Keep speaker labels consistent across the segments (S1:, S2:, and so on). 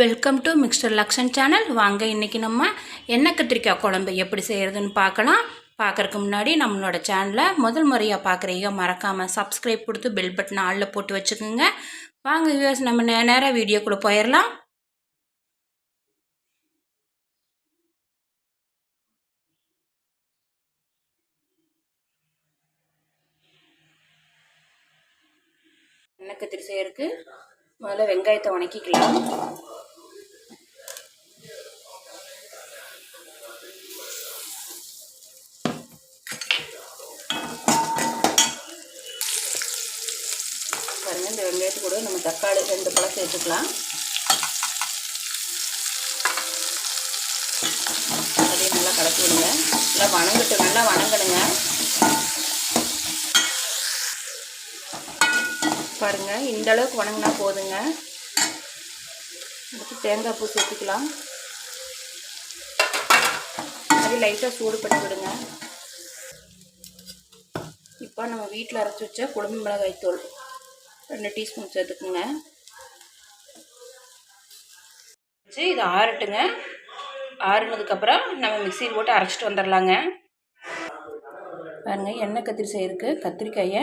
S1: Welcome to மிக்சர் லக்ஷன் channel வாங்க இன்றைக்கி நம்ம எண்ணெய் கத்திரிக்காய் குழம்பு எப்படி செய்கிறதுன்னு பார்க்கலாம். பார்க்குறக்கு முன்னாடி நம்மளோட சேனலை முதல் முறையாக பார்க்குறீங்க மறக்காமல் சப்ஸ்கிரைப் கொடுத்து பெல் பட்டன் ஆளில் போட்டு வச்சுக்கோங்க. வாங்க யூஎஸ் நம்ம நேராக வீடியோக்குள்ளே போயிடலாம். எண்ணெய் கத்திரி செய்யறதுக்கு முதல்ல வெங்காயத்தை வணக்கிக்கலாம். பாருங்கள் கூட நம்ம தக்காளி ரெண்டு பழம் சேர்த்துக்கலாம் அதையும் நல்லா கலக்கி விடுங்க. நல்லா வணங்கட்டு நல்லா வணங்கணுங்க. பாருங்கள் இந்த அளவுக்கு வணங்கினா போதுங்க. அடுத்து தேங்காய் பூ சேர்த்துக்கலாம். அது லைட்டாக சூடு பண்ணி விடுங்க. இப்போ நம்ம வீட்டில் அரைச்சி வச்ச குழம்பு மிளகாய் தூள் ரெண்டு டீஸ்பூன் சேர்த்துக்குங்க. வச்சு இது ஆறட்டுங்க. ஆறுனதுக்கப்புறம் நம்ம மிக்சியில் போட்டு அரைச்சிட்டு வந்துடலாங்க. பாருங்க எண்ணெய் கத்திரி செய்யறதுக்கு கத்திரிக்காயை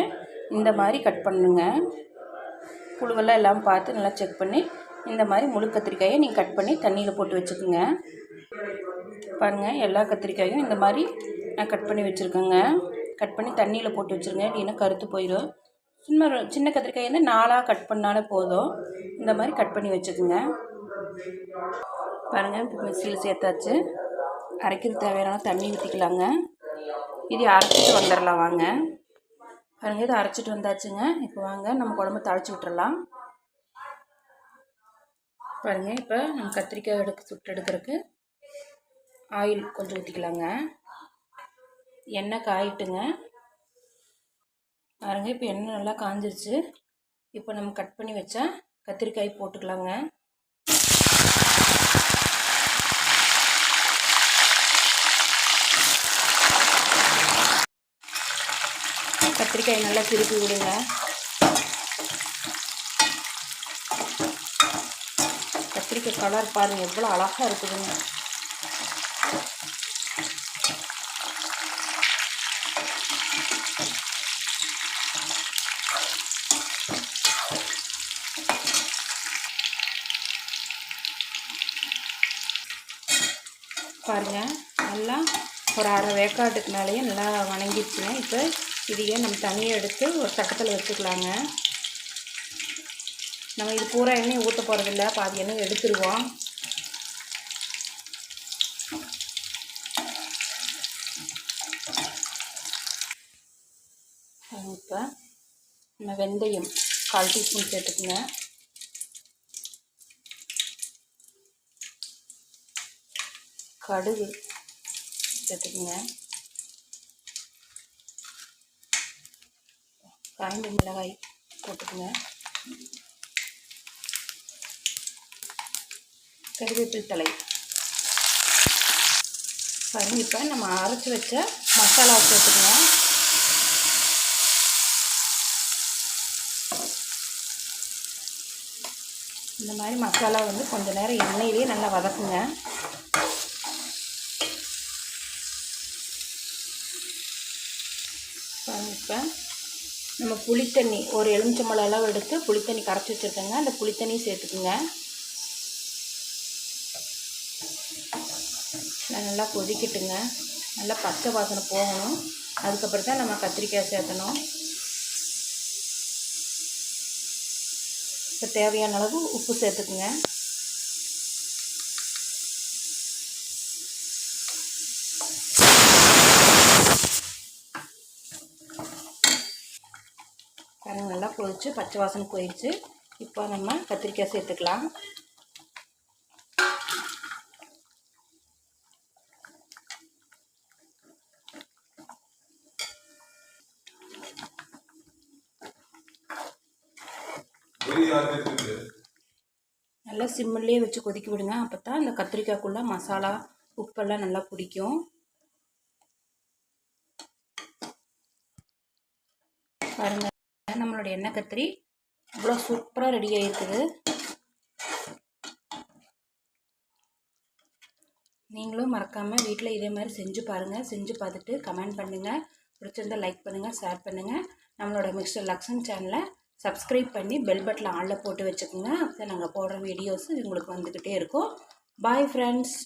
S1: இந்த மாதிரி கட் பண்ணுங்க. புழுவெல்லாம் எல்லாம் பார்த்து நல்லா செக் பண்ணி இந்த மாதிரி முழு கத்திரிக்காயை நீங்கள் கட் பண்ணி தண்ணியில் போட்டு வச்சுக்கோங்க. பாருங்கள் எல்லா கத்திரிக்காயும் இந்த மாதிரி நான் கட் பண்ணி வச்சுருக்கேங்க. கட் பண்ணி தண்ணியில் போட்டு வச்சுருங்க இல்லைன்னா கருத்து போயிடும் சும்மா சின்ன கத்திரிக்காய் வந்து நாலாக கட் பண்ணாலே போதும். இந்த மாதிரி கட் பண்ணி வச்சுக்கோங்க. பாருங்கள் இப்போ மிக்சியில் சேர்த்தாச்சு. அரைக்கிறது தேவையான தண்ணி ஊற்றிக்கலாங்க இது அரைச்சிட்டு வந்துடலாம் வாங்க. பாருங்கள் இது அரைச்சிட்டு வந்தாச்சுங்க. இப்போ வாங்க நம்ம குழம்பு தாளித்து விட்டுறலாம். பாருங்கள் இப்போ நம்ம கத்திரிக்காய் எடுக்க சுட்டு எடுக்கிறதுக்கு ஆயில் கொஞ்சம் ஊற்றிக்கலாங்க எண்ணெய் காயிட்டுங்க. பாருங்க இப்போ எண்ணெய் நல்லா காஞ்சிருச்சு. இப்போ நம்ம கட் பண்ணி வச்சா கத்திரிக்காய் போட்டுக்கலாங்க. கத்திரிக்காய் நல்லா திருப்பி விடுங்க. கத்திரிக்காய் கலர் பாருங்கள் எவ்வளோ அழகாக இருக்குதுங்க. பாருங்கள் நல்லா ஒரு அரை வேக்காட்டுக்கு மேலேயே நல்லா வணங்கிடுச்சுங்க. இப்போ இதையே நம்ம தனியாக எடுத்து ஒரு சட்டத்தில் வச்சுக்கலாங்க. நம்ம இது பூரா எண்ணெய் ஊற்ற போகிறதில்ல பாதி எண்ணெய் எடுத்துருவோம். இப்போ நம்ம வெந்தயம் கால் டீஸ்பூன் சேர்த்துக்குங்க. கடுகு சேர்த்துக்குங்க காய்ந்த மிளகாய் போட்டுக்குங்க. கருவேப்பில் தலை பாருங்க இப்போ நம்ம அரைச்சி வச்ச மசாலா சேர்த்துக்குங்க இந்த மாதிரி மசாலா வந்து கொஞ்சம் நேரம் எண்ணெயிலே நல்லா வதக்குங்க. இப்போ. நம்ம புளித்தண்ணி ஒரு எலுமிச்சம்பழம் அளவு எடுத்து புளித்தண்ணி கரைச்சி வச்சுருக்கேங்க. அந்த புளித்தண்ணி சேர்த்துக்குங்க. நல்லா கொதிக்கட்டுங்க. நல்லா பச்சை வாசனை போகணும். அதுக்கப்புறம் தான் நம்ம கத்திரிக்காய் சேர்த்தணும். இப்போ தேவையான அளவு உப்பு சேர்த்துக்குங்க. கொதிச்சு பச்சை வாசனை போயிடுச்சு. இப்போ நம்ம கத்திரிக்காய் சேர்த்துக்கலாம். நல்லா சிம்மிலே வச்சு கொதிக்க விடுங்க. அப்போ தான் இந்த கத்திரிக்காய்க்குள்ளே மசாலா உப்பெல்லாம் நல்லா பிடிக்கும். பாருங்கள் நம்மளுடைய எண்ணெய் கத்திரி அவ்வளோ சூப்பராக ரெடி ஆகிருக்குது நீங்களும் மறக்காமல் வீட்டில் இதே மாதிரி செஞ்சு பாருங்கள் செஞ்சு பார்த்துட்டு கமெண்ட் பண்ணுங்கள் பிடிச்சிருந்தால் லைக் பண்ணுங்கள் ஷேர் பண்ணுங்கள் நம்மளோட மிஸ்டர் லக்ஷன் சேனலை சப்ஸ்கிரைப் பண்ணி பெல் பட்டில் ஆளில் போட்டு வச்சுக்கோங்க. அப்போ நாங்கள் போடுற வீடியோஸ் உங்களுக்கு வந்துக்கிட்டே இருக்கும். Bye friends